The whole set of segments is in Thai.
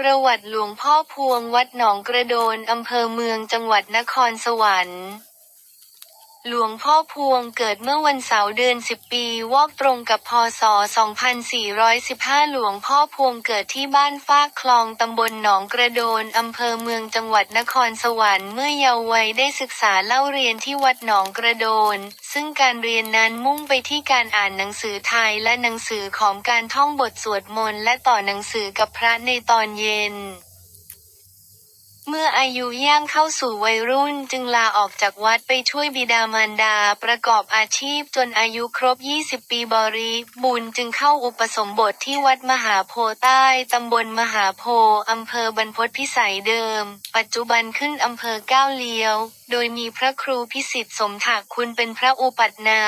ประวัติหลวงพ่อพวง วัดหนองกระโดน อำเภอเมือง จังหวัดนครสวรรค์ หลวงพ่อพวงเกิดเมื่อวันเสาร์เดือน 10 ปี วอกตรงกับพศ 2415 หลวงพ่อพวงเกิดที่บ้านฟากคลองตำบลหนองกระโดนอำเภอเมืองจังหวัดนครสวรรค์เมื่อเยาว์วัยได้ศึกษาเล่าเรียนที่วัดหนองกระโดน ซึ่งการเรียนนั้นมุ่งไปที่การอ่านหนังสือไทยและหนังสือของการท่องบทสวดมนต์และต่อหนังสือกับพระในตอนเย็น เมื่ออายุย่างเข้าสู่วัยรุ่นจึงลาออกจากวัดไปช่วยบิดามารดา ประกอบอาชีพจนอายุครบ 20 ปีบริบูรณ์จึงเข้าอุปสมบทที่วัดมหาโพใต้ ตำบลมหาโพอำเภอบรรพตพิสัยเดิม ปัจจุบันขึ้นอำเภอก้าวเลี้ยว โดยมีพระครูพิสิทธิ์สมถาคุณเป็นพระอุปัฏนา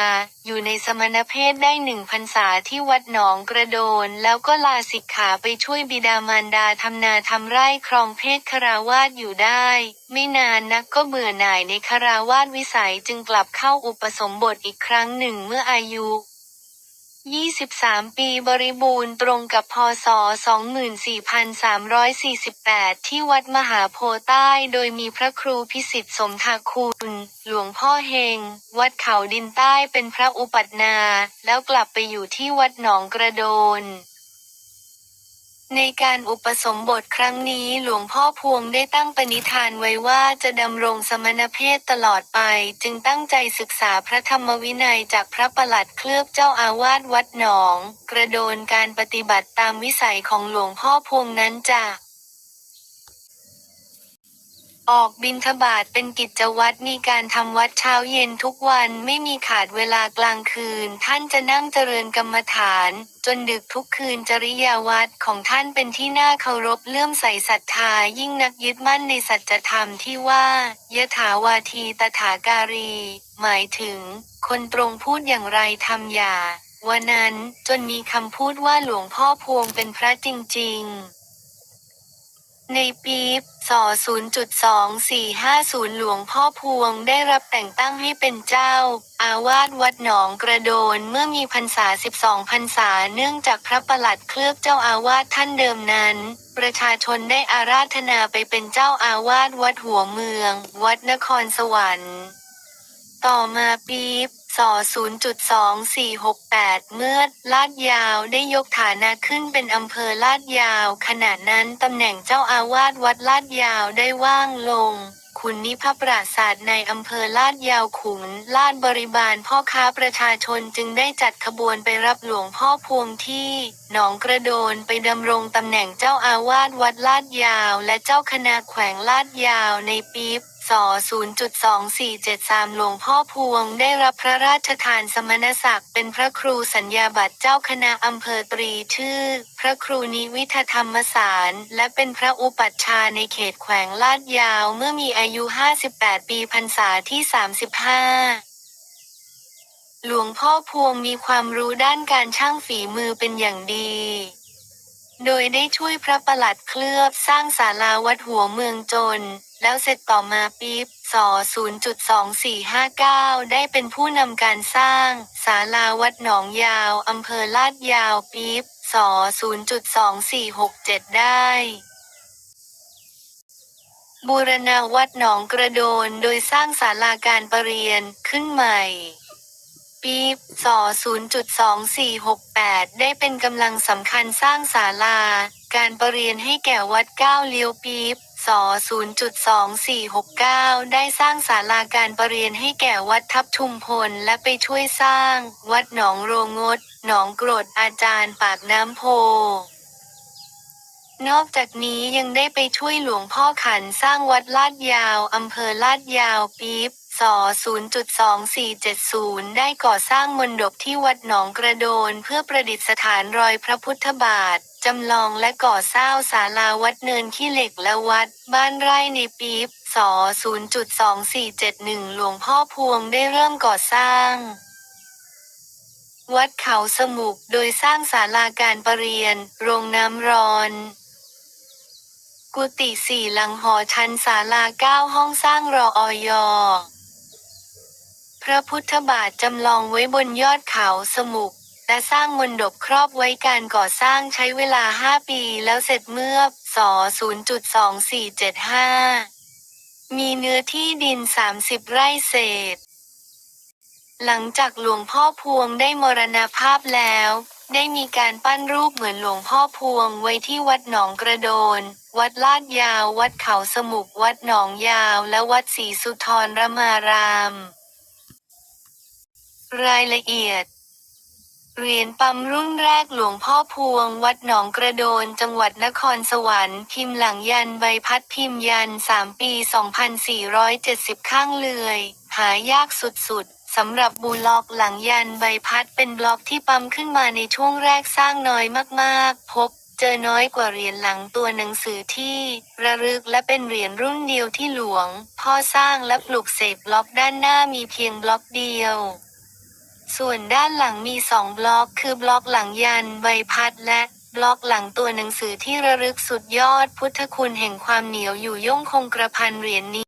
อยู่ในสมณเพศได้หนึ่งพรรษาที่วัดหนองกระโดน แล้วก็ลาสิกขาไปช่วยบิดามารดาทำนาทำไร่ครองเพศคราวาสอยู่ได้ ไม่นานนักก็เบื่อหน่ายในคาราวาสวิสัยจึงกลับเข้าอุปสมบทอีกครั้งหนึ่งเมื่ออายุ 23 ปีบริบูรณ์ตรงกับพศ 24,348 ที่วัดมหาโพใต้โดยมีพระครูพิสิทธิ์สมทาคุณ หลวงพ่อเฮง วัดเขาดินใต้เป็นพระอุปัฏนา แล้วกลับไปอยู่ที่วัดหนองกระโดน ในการอุปสมบทครั้งนี้หลวงพ่อพวงได้ตั้งปณิธานไว้ว่าจะดำรงสมณเพศตลอดไป จึงตั้งใจศึกษาพระธรรมวินัยจากพระประหลัดเคลือบเจ้าอาวาสวัดหนอง กระโดนการปฏิบัติตามวิสัยของหลวงพ่อพวงนั้นจะ ออกบิณฑบาตเป็นกิจวัตรมีการทำวัดเช้าเย็นทุกวันไม่มีขาดเวลากลางคืน ท่านจะนั่งเจริญกรรมฐาน จนดึกทุกคืนจริยาวัดของท่านเป็นที่น่าเคารพเลื่อมใสศรัทธายิ่งนักยึดมั่นในสัจธรรมที่ว่ายถาวาทีตถาการี หมายถึง คนตรงพูดอย่างไรทำอย่าวันนั้นจนมีคำพูดว่าหลวงพ่อพวงเป็นพระจริง ๆ ในปีศ0.2450 หลวงพ่อพวงได้รับแต่งตั้งให้เป็นเจ้า อาวาสวัดหนองกระโดนเมื่อมีพรรษา 12 พรรษาเนื่องจากพระประหลัดเคลือบเจ้าอาวาสท่านเดิมนั้น ประชาชนได้อาราธนาไปเป็นเจ้าอาวาสวัดหัวเมือง วัดนครสวรรค์ ต่อมาปี พศ0.2468 เมื่อลาดยาวได้ยกฐานะขึ้นเป็นอำเภอลาดยาว ขณะนั้นตำแหน่งเจ้าอาวาสวัดลาดยาวได้ว่างลงขุนนิพปราศาสตร์ในอำเภอลาดยาวขุนลาดบริบาลพ่อค้าประชาชนจึงได้จัดขบวนไปรับหลวงพ่อพวงที่หนองกระโดนไปดำรงตำแหน่งเจ้าอาวาสวัดลาดยาว และเจ้าคณะแขวงลาดยาวในปีพ ศ0.2473 หลวงพ่อพวงได้รับพระราชทานสมณศักดิ์เป็นพระครูสัญญาบัตรเจ้าคณะอำเภอตรีชื่อ พระครูนิวิทธรรมสาร และเป็นพระอุปัชฌาย์ในเขตแขวงลาดยาวเมื่อมีอายุ 58 ปีพรรษาที่ 35หลวงพ่อพวงมีความรู้ด้านการช่างฝีมือเป็นอย่างดี โดยได้ช่วยพระประหลัดเคลือบสร้างศาลาวัดหัวเมืองจน แล้วเสร็จต่อมาปีพศ0.2459 ได้เป็นผู้นำการสร้างศาลาวัดหนองยาวอำเภอลาดยาวปีพศ0.2467 ได้บูรณาวัดหนองกระโดนโดยสร้างศาลาการประเรียนขึ้นใหม่ ปีพศ0.2468 ได้เป็นกำลังสำคัญสร้างศาลา การประเรียนให้แก่วัดเก้าเลี้ยวปีพ ศ 0.2469 ได้สร้างศาลาการประเรียนให้แก่วัดทับทุมพลและไปช่วยสร้าง วัดหนองโรงด หนองกรดอาจารย์ปากน้ำโพนอกจากนี้ยังได้ไปช่วยหลวงพ่อขันสร้างวัดลาดยาวอำเภอลาดยาวปี๊บ ศ0.2470 ได้ก่อสร้างมณฑปที่วัดหนองกระโดนเพื่อประดิษฐานรอยพระพุทธบาทจำลองและก่อสร้างศาลาวัดเนินขี้เหล็กและวัด บ้านไร่ในปีบศ0.2471 หลวงพ่อพวงได้เริ่มก่อสร้างวัดเขาสมุกโดยสร้างศาลาการประเรียน โรงน้ำร้อน กุฏิสี่หลังหอชั้นศาลาเก้าห้องสร้างรออย พระพุทธบาทจำลองไว้บนยอดเขาสมุก และสร้างมณฑปครอบไว้การก่อสร้างใช้เวลา 5 ปีแล้วเสร็จเมื่อศ0.2475 มีเนื้อที่ดิน 30 ไร่เศษ หลังจากหลวงพ่อพวงได้มรณภาพแล้ว ได้มีการปั้นรูปเหมือนหลวงพ่อพวงไว้ที่วัดหนองกระโดน วัดลาดยาว วัดเขาสมุก วัดหนองยาว และวัดศรีสุทรมาราม รายละเอียด เหรียญปั๊มรุ่นแรกหลวงพ่อพวง วัดหนองกระโดน จังหวัดนครสวรรค์พิมพ์หลังยันใบพัดพิมพ์ยัน 3 ปี 2470 ข้างเลื่อย หายากสุดๆสำหรับบูล็อกหลังยันใบพัดเป็นบล็อกที่ปั๊มขึ้นมาในช่วงแรกสร้างน้อยมากๆ พบเจอน้อยกว่าเหรียญหลังตัวหนังสือที่ระลึกและเป็นเหรียญรุ่นเดียวที่หลวง พ่อสร้างและปลูกเสกบล็อกด้านหน้ามีเพียงบล็อกเดียว ส่วนด้านหลังมีสองบล็อก คือบล็อกหลังยันใบพัดและบล็อกหลังตัวหนังสือที่ระลึกสุดยอดพุทธคุณแห่งความเหนียวอยู่ย่งคงกระพันเหรียญนี้